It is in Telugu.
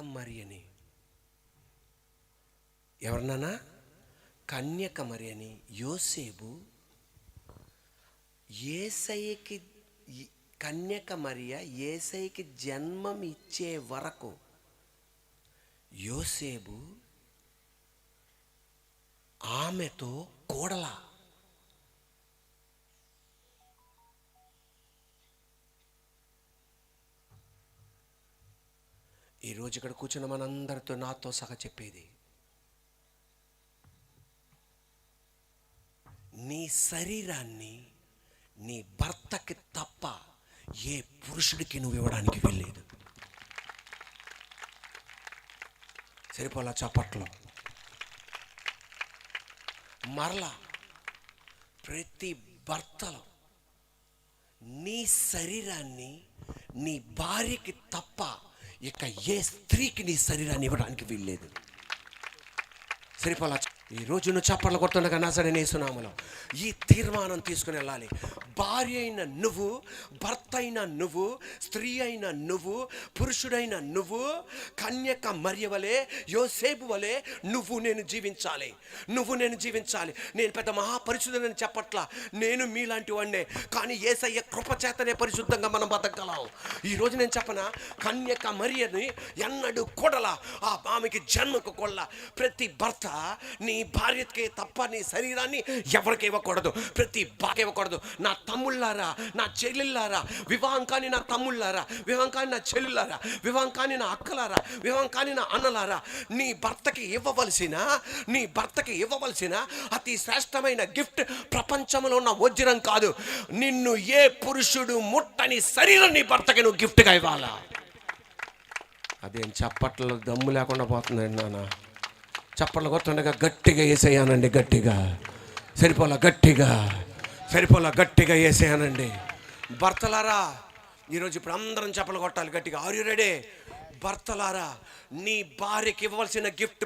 మరి అని ఎవరినానా కన్యక మరి అని యోసేపు. ఏసైకి కన్యక మరియ ఏసైకి జన్మం ఇచ్చే వరకు యోసేపు ఆమెతో కోడలా ఈరోజు ఇక్కడ కూర్చున్న మనందరితో నాతో సహా చెప్పేది. నీ శరీరాన్ని నీ భర్తకి తప్ప ఏ పురుషుడికి నువ్వు ఇవ్వడానికి వెళ్ళలేదు సరిపోలా చప్పట్లో. మరలా ప్రతి భర్తలో నీ శరీరాన్ని నీ భార్యకి తప్ప ఇక ఏ స్త్రీకి నీ శరీరాన్ని ఇవ్వడానికి వీల్లేదు. సరిపోలా? ఈ రోజు నువ్వు చప్పట్లు కొడుతుండగా నజడనే సునామలో ఈ తీర్మానం తీసుకుని వెళ్ళాలి. భార్య అయిన నువ్వు భర్త అయిన నువ్వు స్త్రీ అయిన నువ్వు పురుషుడైన నువ్వు కన్యక మర్య వలె యోసేపు వలె నువ్వు నేను జీవించాలి. నువ్వు నేను జీవించాలి. నేను పెద్ద మహాపరిశుద్ధులని చెప్పట్లా నేను మీలాంటి వాడినే కానీ ఏసయ్య కృపచేతనే పరిశుద్ధంగా మనం బతకగలం. ఈ రోజు నేను చెప్పనా కన్యక మరియని ఎన్నడు కొడల. ఆ ఆమెకి జన్మకు కొడల. ప్రతి భర్త నీ నీ భార్యకే తప్ప నీ శరీరాన్ని ఎవరికి ఇవ్వకూడదు. ప్రతి బాగా ఇవ్వకూడదు. నా తమ్ముళ్ళారా నా చెల్లెళ్ళారా వివాహం కాని నా తమ్ముళ్ళారా వివాహం కాని నా చెల్లెళ్ళారా వివాహం కాని నా అక్కలారా వివాహం కాని నా అన్నలారా నీ భర్తకి ఇవ్వవలసిన నీ భర్తకి ఇవ్వవలసిన అతి శ్రేష్టమైన గిఫ్ట్ ప్రపంచంలో ఉన్న వజ్రం కాదు. నిన్ను ఏ పురుషుడు ముట్టని శరీరం నీ భర్తకి నువ్వు గిఫ్ట్గా ఇవ్వాలా? అదేం చప్పట్లు దమ్ము లేకుండా పోతుందండి నాన్న. చప్పట్లు కొట్టండిగా గట్టిగా వేసేయానండి గట్టిగా. సరిపోలా గట్టిగా. సరిపోలా గట్టిగా వేసేయానండి భర్తలారా ఈరోజు ఇప్పుడు అందరం చప్పలు కొట్టాలి గట్టిగా. ఆర్ యు రెడీ భర్తలారా నీ భార్యకి ఇవ్వవలసిన గిఫ్ట్